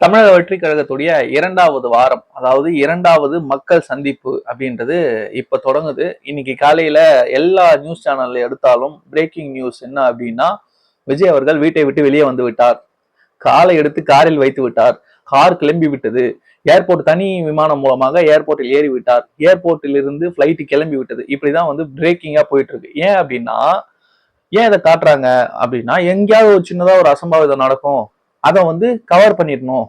தமிழக வெற்றி கழகத்துடைய இரண்டாவது வாரம் அதாவது இரண்டாவது மக்கள் சந்திப்பு அப்படின்றது இப்ப தொடங்குது. இன்னைக்கு காலையில எல்லா நியூஸ் சேனல்ல எடுத்தாலும் பிரேக்கிங் நியூஸ் என்ன அப்படின்னா விஜய் அவர்கள் வீட்டை விட்டு வெளியே வந்து விட்டார். காலை எடுத்து காரில் வைத்து விட்டார். கார் கிளம்பி விட்டது. ஏர்போர்ட் தனி விமானம் மூலமாக ஏர்போர்ட்டில் ஏறி விட்டார். ஏர்போர்ட்டில் இருந்து ஃப்ளைட்டு கிளம்பி விட்டது. இப்படிதான் வந்து பிரேக்கிங்கா போயிட்டு இருக்கு. ஏன் அப்படின்னா ஏன் இதை காட்டுறாங்க அப்படின்னா எங்கேயாவது ஒரு சின்னதா ஒரு அசம்பாவிதம் நடக்கும். அதை வந்து கவர் பண்ணிடணும்.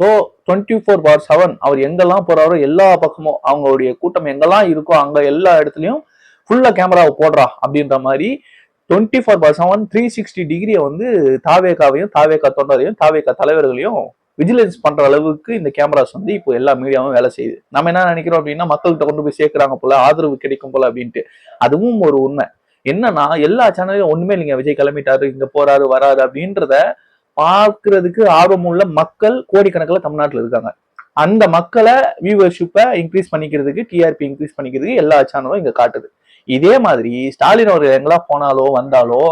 So twenty four by seven அவர் எங்கெல்லாம் போறாரோ எல்லா பக்கமும் அவங்களுடைய கூட்டம் எங்கெல்லாம் இருக்கோ அங்க எல்லா இடத்துலையும் ஃபுல்லா கேமராவை போடுறா அப்படின்ற மாதிரி twenty four by seven three sixty டிகிரியை வந்து தாவேகாவையும் தாவேகா தொண்டரையும் தாவேகா தலைவர்களையும் விஜிலன்ஸ் பண்ற அளவுக்கு இந்த கேமராஸ் வந்து இப்போ எல்லா மீடியாவும் வேலை செய்யுது. நம்ம என்ன நினைக்கிறோம் அப்படின்னா மக்கள்கிட்ட கொண்டு போய் சேர்க்கிறாங்க போல ஆதரவு கிடைக்கும் போல அப்படின்ட்டு. அதுவும் ஒரு உண்மை. என்னன்னா எல்லா சேனலையும் ஒண்ணுமே இல்லைங்க. விஜய் கிளம்பிட்டாரு இங்க போறாரு வராரு அப்படின்றத பார்க்கிறதுக்கு ஆர்வமுள்ள மக்கள் கோடிக்கணக்கில் தமிழ்நாட்டில் இருக்காங்க. அந்த மக்களை வியூவர்ஷிப்பை இன்க்ரீஸ் பண்ணிக்கிறதுக்கு டிஆர்பி இன்க்ரீஸ் பண்ணிக்கிறதுக்கு எல்லா சேனலும் இங்கே காட்டுது. இதே மாதிரி ஸ்டாலின் அவர்கள் எங்கெல்லாம் போனாலோ வந்தாலோ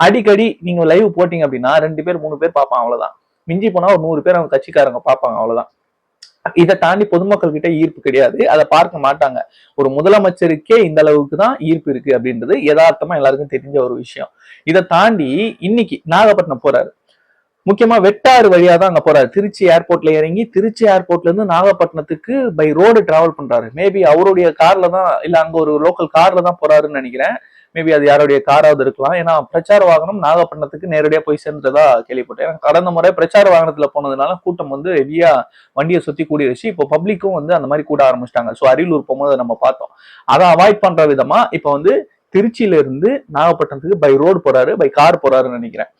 அடிக்கடி நீங்கள் லைவ் போட்டிங்க அப்படின்னா ரெண்டு பேர் மூணு பேர் பார்ப்பாங்க அவ்வளோதான் மிஞ்சி போனால் ஒரு நூறு பேர் அவங்க கட்சிக்காரங்க பார்ப்பாங்க அவ்வளோதான் இதை தாண்டி பொதுமக்கள் கிட்ட ஈர்ப்பு கிடையாது. அதை பார்க்க மாட்டாங்க. ஒரு முதலமைச்சருக்கே இந்த அளவுக்கு தான் ஈர்ப்பு இருக்கு அப்படின்றது யதார்த்தமா எல்லாருக்கும் தெரிஞ்ச ஒரு விஷயம். இதை தாண்டி இன்னைக்கு நாகப்பட்டினம் போறாரு. முக்கியமா வெட்டாறு வழியா தான் அங்க போறாரு. திருச்சி ஏர்போர்ட்ல இறங்கி திருச்சி ஏர்போர்ட்ல இருந்து நாகப்பட்டினத்துக்கு பை ரோடு டிராவல் பண்றாரு. மேபி அவருடைய கார்ல தான் இல்ல அங்க ஒரு லோக்கல் கார்ல தான் போறாருன்னு நினைக்கிறேன். மேபி அது யாருடைய காராவது இருக்கலாம். ஏன்னா பிரச்சார வாகனம் நாகப்பட்டினத்துக்கு நேரடியா போய் சேர்ந்ததா கேள்விப்பட்டேன். கடந்த முறை பிரச்சார வாகனத்துல போனதுனால கூட்டம் வந்து ஹெவியா வண்டியை சுத்தி கூடிருச்சு. இப்போ பப்ளிக்கும் வந்து அந்த மாதிரி கூட ஆரம்பிச்சிட்டாங்க. ஸோ அரியலூர் போகும்போது நம்ம பார்த்தோம். அதை அவாய்ட் பண்ற விதமா இப்போ வந்து திருச்சியில இருந்து நாகப்பட்டினத்துக்கு பை ரோடு போறாரு பை கார் போறாருன்னு நினைக்கிறேன்.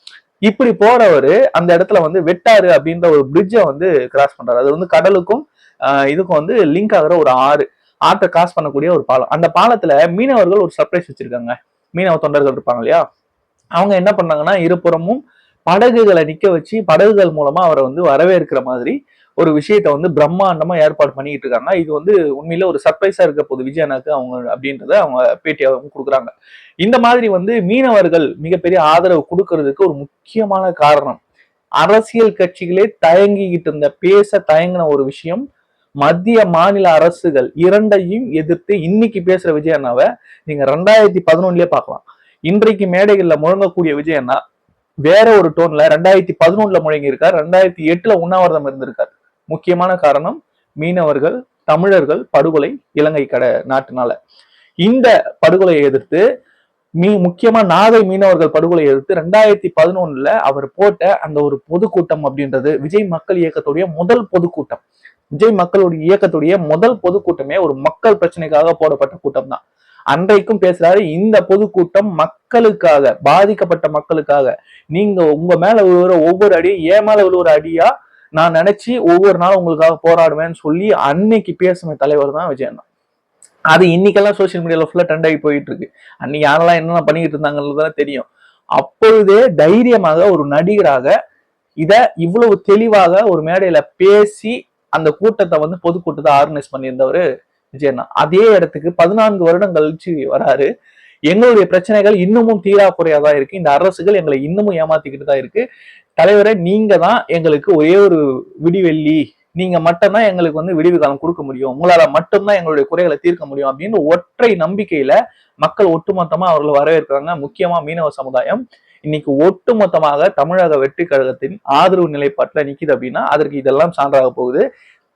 இப்படி போறவர் அந்த இடத்துல வந்து வெட்டாறு அப்படின்ற ஒரு பிரிட்ஜை வந்து கிராஸ் பண்றாரு. அது வந்து கடலுக்கும் இதுக்கும் வந்து லிங்க் ஆகிற ஒரு ஆறு. ஆற்றை கிராஸ் பண்ணக்கூடிய ஒரு பாலம். அந்த பாலத்துல மீனவர்கள் ஒரு சர்ப்ரைஸ் வச்சிருக்காங்க. மீனவ தொண்டர்கள் இருப்பாங்க இல்லையா? அவங்க என்ன பண்ணாங்கன்னா இருபுறமும் படகுகளை நிக்க வச்சு படகுகள் மூலமா அவரை வந்து வரவேற்கிற மாதிரி ஒரு விஷயத்த வந்து பிரம்மாண்டமா ஏற்பாடு பண்ணிக்கிட்டு இருக்காங்க இது வந்து உண்மையில ஒரு சர்ப்ரைஸா இருக்க போது விஜயனாக்கு அவங்க அப்படின்றத அவங்க பேட்டியாகவும் கொடுக்குறாங்க. இந்த மாதிரி வந்து மீனவர்கள் மிகப்பெரிய ஆதரவு கொடுக்கறதுக்கு ஒரு முக்கியமான காரணம் அரசியல் கட்சிகளே தயங்கிக்கிட்டு இருந்த பேச தயங்கின ஒரு விஷயம் மத்திய மாநில அரசுகள் இரண்டையும் எதிர்த்து இன்னைக்கு பேசுற விஜயண்ணாவை நீங்க ரெண்டாயிரத்தி பதினொன்னுலயே பார்க்கலாம். இன்றைக்கு மேடைகள்ல முழங்கக்கூடிய விஜயண்ணா வேற ஒரு டோன்ல ரெண்டாயிரத்தி பதினொன்னுல முழங்கி இருக்கார் ரெண்டாயிரத்தி எட்டுல உண்ணாவிரதம் இருந்திருக்காரு. முக்கியமான காரணம் மீனவர்கள் தமிழர்கள் படுகொலை இலங்கை கட நாட்டினால. இந்த படுகொலையை எதிர்த்து மீ முக்கியமா நாகை மீனவர்கள் படுகொலை எதிர்த்து ரெண்டாயிரத்தி பதினொன்னுல அவர் போட்ட அந்த ஒரு பொதுக்கூட்டம் அப்படின்றது விஜய் மக்கள் இயக்கத்துடைய முதல் பொதுக்கூட்டம். விஜய் மக்களுடைய இயக்கத்துடைய முதல் பொதுக்கூட்டமே ஒரு மக்கள் பிரச்சனைக்காக போடப்பட்ட கூட்டம் தான் அன்றைக்கும் பேசுறாரு இந்த பொதுக்கூட்டம் மக்களுக்காக பாதிக்கப்பட்ட மக்களுக்காக. நீங்க உங்க மேல விழுகிற ஒவ்வொரு அடியும் ஏன் மேல விழுவுற அடியா நான் நினைச்சு ஒவ்வொரு நாளும் உங்களுக்காக போராடுவேன்னு சொல்லி அன்னைக்கு பேசின தலைவர் தான் விஜய் அண்ணா. அது இன்னைக்கெல்லாம் சோசியல் மீடியால ஃபுல்லா ட்ரெண்ட் ஆகி போயிட்டு இருக்கு. அன்னைக்கு யாரெல்லாம் என்னென்ன பண்ணிக்கிட்டு இருந்தாங்கன்றதுலாம் தெரியும். அப்பொழுதே தைரியமாக ஒரு நடிகராக இத இவ்வளவு தெளிவாக ஒரு மேடையில பேசி அந்த கூட்டத்தை வந்து பொதுக்கூட்டத்தை ஆர்கனைஸ் பண்ணியிருந்தவர் விஜயண்ணா அதே இடத்துக்கு பதினான்கு வருடம் கழிச்சு வராரு. எங்களுடைய பிரச்சனைகள் இன்னமும் தீரா குறையாதான் இருக்கு. இந்த அரசுகள் எங்களை இன்னமும் ஏமாத்திக்கிட்டு தான் இருக்கு. தலைவரை நீங்க தான் எங்களுக்கு ஒரே ஒரு விடிவெள்ளி நீங்க மட்டும்தான் எங்களுக்கு வந்து விடிவு காலம் கொடுக்க முடியும். உங்களால மட்டும்தான் எங்களுடைய குறைகளை தீர்க்க முடியும் அப்படின்னு ஒற்றை நம்பிக்கையில மக்கள் ஒட்டுமொத்தமா அவர்களை வரவேற்கிறாங்க. முக்கியமா மீனவ சமுதாயம். இன்னைக்கு ஒட்டுமொத்தமாக தமிழக வெற்றி கழகத்தின் ஆதரவு நிலைப்பாட்டில் நிற்கிது அப்படின்னா அதற்கு இதெல்லாம் சான்றாக போகுது.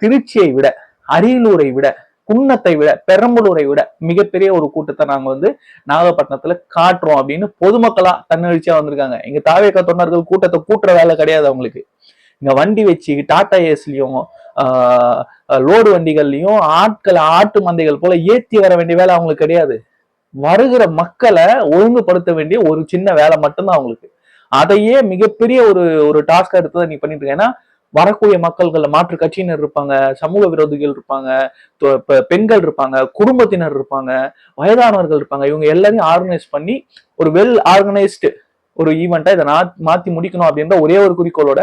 திருச்சியை விட அரியலூரை விட குன்னத்தை விட பெரம்பலூரை விட மிகப்பெரிய ஒரு கூட்டத்தை நாங்க வந்து நாகப்பட்டினத்துல காட்டுறோம் அப்படின்னு பொதுமக்களா தன்னெழுச்சியா வந்திருக்காங்க. எங்க தாவேக்க தொண்டர்கள் கூட்டத்தை கூட்டுற வேலை கிடையாது அவங்களுக்கு. இங்க வண்டி வச்சு டாடா ஏஸ்லயும் லோடு வண்டிகள்லயும் ஆட்களை ஆட்டு மந்தைகள் போல ஏத்தி வர வேண்டிய வேலை அவங்களுக்கு கிடையாது. வருகிற மக்களை ஒழுங்குபடுத்த வேண்டிய ஒரு சின்ன வேலை மட்டும்தான் அவங்களுக்கு. அதையே மிகப்பெரிய ஒரு ஒரு டாஸ்கா எடுத்து நீ பண்ணிட்டு இருக்க. ஏன்னா வரக்கூடிய மக்கள்கள் மாற்று கட்சியினர் இருப்பாங்க சமூக விரோதிகள் இருப்பாங்க பெண்கள் இருப்பாங்க குடும்பத்தினர் இருப்பாங்க வயதானவர்கள் இருப்பாங்க. இவங்க எல்லாரையும் ஆர்கனைஸ் பண்ணி ஒரு வெல் ஆர்கனைஸ்டு ஒரு ஈவெண்ட்டா இதை மாத்தி முடிக்கணும் அப்படின்ற ஒரே ஒரு குறிக்கோளோட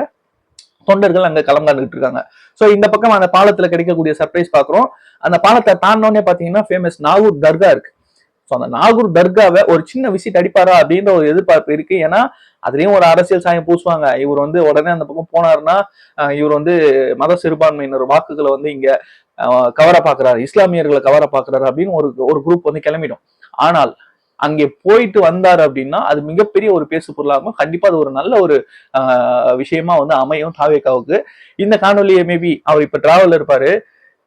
தொண்டர்கள் அங்க கலந்துட்டு இருக்காங்க. சோ இந்த பக்கம் அந்த பாலத்துல கிடைக்கக்கூடிய சர்ப்ரைஸ் பாக்குறோம் அந்த பாலத்தை தாண்டோன்னே பாத்தீங்கன்னா ஃபேமஸ் நாகூர் தர்கா இருக்கு. ஸோ அந்த நாகூர் தர்காவை ஒரு சின்ன விசிட் அடிப்பாரா அப்படின்ற ஒரு எதிர்பார்ப்பு இருக்கு. ஏன்னா அதுலேயும் ஒரு அரசியல் சாயம் பூசுவாங்க. இவர் வந்து உடனே அந்த பக்கம் போனாருன்னா இவர் வந்து மத சிறுபான்மையினர் வாக்குகளை வந்து இங்க கவர பாக்குறாரு இஸ்லாமியர்களை கவர பாக்குறாரு அப்படின்னு ஒரு ஒரு குரூப் வந்து கிளம்பிடும். ஆனால் அங்கே போயிட்டு வந்தாரு அப்படின்னா அது மிகப்பெரிய ஒரு பேசு பொருளாகும் கண்டிப்பா அது ஒரு நல்ல ஒரு ஆஹ், விஷயமா வந்து அமையும் தாவேக்காவுக்கு. இந்த காணொலியை மேபி அவர் இப்ப டிராவல் இருப்பாரு.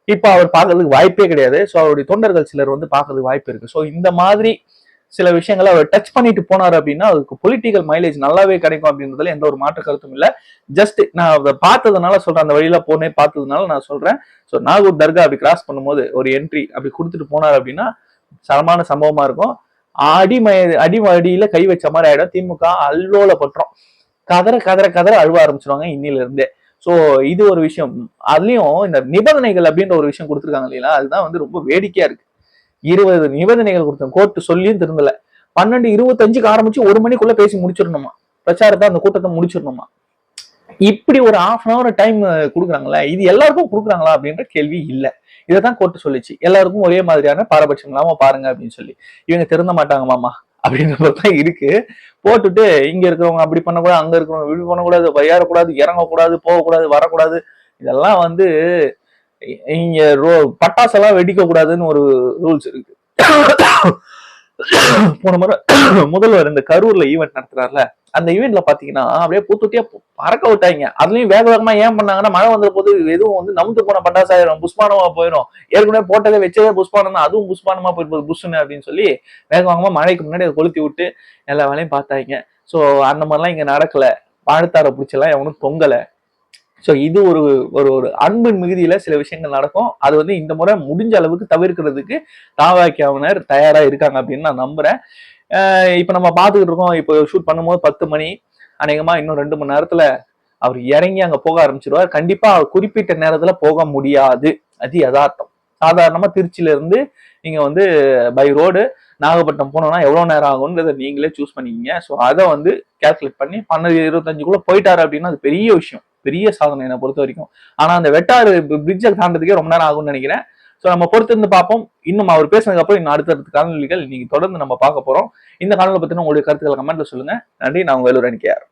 இப்போ அவர் பார்க்கறதுக்கு வாய்ப்பே கிடையாது. ஸோ அவருடைய தொண்டர்கள் சிலர் வந்து பார்க்கறதுக்கு வாய்ப்பு இருக்கு. ஸோ இந்த மாதிரி சில விஷயங்களை அவர் டச் பண்ணிட்டு போனார் அப்படின்னா அதுக்கு பொலிட்டிக்கல் மைலேஜ் நல்லாவே கிடைக்கும் அப்படின்றதுல எந்த ஒரு மாற்று கருத்தும் இல்லை. ஜஸ்ட் நான் அதை பார்த்ததுனால சொல்றேன். அந்த வழியில போனே பார்த்ததுனால நான் சொல்றேன். ஸோ நாகூர் தர்கா அப்படி கிராஸ் பண்ணும்போது ஒரு என்ட்ரி அப்படி கொடுத்துட்டு போனார் அப்படின்னா சரமான சம்பவமா இருக்கும். அடிம அடிமடியில கை வச்ச மாதிரி ஆயிடும். திமுக அல்லோல பற்றோம் கதற கதற கதற அழுவ ஆரம்பிச்சிருவாங்க இன்னில இருந்தே ஸோ இது ஒரு விஷயம். அதுலயும் இந்த நிபந்தனைகள் அப்படின்ற ஒரு விஷயம் கொடுத்துருக்காங்க இல்லைங்களா? அதுதான் வந்து ரொம்ப வேடிக்கையா இருக்கு. இருபது நிபந்தனைகள் கொடுத்தோம் கோர்ட்டு சொல்லியும் திருந்தல. பன்னெண்டு இருபத்தஞ்சுக்கு ஆரம்பிச்சு ஒரு மணிக்குள்ள பேசி முடிச்சிடணுமா? பிரச்சாரத்தை அந்த கூட்டத்தை முடிச்சிடணுமா? இப்படி ஒரு ஆஃப் அன் அவர் டைம் கொடுக்குறாங்களா இது எல்லாருக்கும் கொடுக்குறாங்களா அப்படின்ற கேள்வி இல்ல. இதை தான் கோர்ட்டு சொல்லிச்சு. எல்லாருக்கும் ஒரே மாதிரியான பாரபட்சம் இல்லாம பாருங்க அப்படின்னு சொல்லி. இவங்க திறந்த மாட்டாங்க மாமா. அப்படின்ற தான் இருக்கு. போட்டுட்டு இங்க இருக்கிறவங்க அப்படி பண்ணக்கூடாது அங்க இருக்கிறவங்க இப்படி பண்ணக்கூடாது ஏறக்கூடாது இறங்கக்கூடாது போகக்கூடாது வரக்கூடாது. இதெல்லாம் வந்து இங்க ரோ பட்டாசெல்லாம் வெடிக்க கூடாதுன்னு ஒரு ரூல்ஸ் இருக்கு. போன முறை முதல்வர் இந்த கரூர்ல ஈவெண்ட் நடத்துறாருல அந்த ஈவெண்ட்ல பாத்தீங்கன்னா அப்படியே பூத்துட்டியா பறக்க விட்டாங்க. அதுலயும் வேக வேகமா ஏன் பண்ணாங்கன்னா மழை வந்த போது எதுவும் வந்து நமுத்து போன பட்டாசாயிரும் புஷ்பானமா போயிடும் ஏற்கனவே போட்டதே வச்சதே புஷ்பானம் தான் அதுவும் புஷ்பானமா போயிருப்போது புஷ்னு அப்படின்னு சொல்லி வேக வேகமா மழைக்கு முன்னாடி அதை கொளுத்தி விட்டு எல்லா வேலையும் பார்த்தாங்க. சோ அந்த மாதிரிலாம் இங்க நடக்கல. வாழ்த்தார பிடிச்செல்லாம் எவனும் பொங்கலை ஸோ இது ஒரு ஒரு ஒரு அன்பின் மிகுதியில் சில விஷயங்கள் நடக்கும். அது வந்து இந்த முறை முடிஞ்ச அளவுக்கு தவிர்க்கிறதுக்கு தாவாக்கியாவினர் தயாராக இருக்காங்க அப்படின்னு நான் நம்புகிறேன் இப்போ நம்ம பார்த்துக்கிட்டு இருக்கோம். இப்போ ஷூட் பண்ணும்போது பத்து மணி அநேகமாக இன்னும் ரெண்டு மணி நேரத்தில் அவர் இறங்கி அங்கே போக ஆரம்பிச்சிருவார். கண்டிப்பாக அவர் குறிப்பிட்ட நேரத்தில் போக முடியாது. அது யதார்த்தம். சாதாரணமாக திருச்சியிலேருந்து நீங்கள் வந்து பை ரோடு நாகப்பட்டினம் போனோம்னா எவ்வளோ நேரம் ஆகும்ன்றதை நீங்களே சூஸ் பண்ணிக்கிங்க. ஸோ அதை வந்து கேல்குலேட் பண்ணி பன்னெண்டு இருபத்தஞ்சுக்குள்ளே போயிட்டாரு அப்படின்னா அது பெரிய விஷயம். பெரிய சாதனை என்னை பொறுத்த வரைக்கும். ஆனா அந்த வெட்டாறு பிரிட்ஜை தாண்டதுக்கே ரொம்ப நேரம் ஆகும்னு நினைக்கிறேன். ஸோ நம்ம பொறுத்திருந்து பார்ப்போம். இன்னும் அவர் பேசினதுக்கு அப்புறம் இன்னும் அடுத்தடுத்த காணொலிகள் நீங்க தொடர்ந்து நம்ம பார்க்க போறோம். இந்த காணொலி பத்தின உங்களுடைய கருத்துக்களை கமெண்ட்ல சொல்லுங்க. நன்றி. நான் உங்க வேலூர் அணிக்கையார்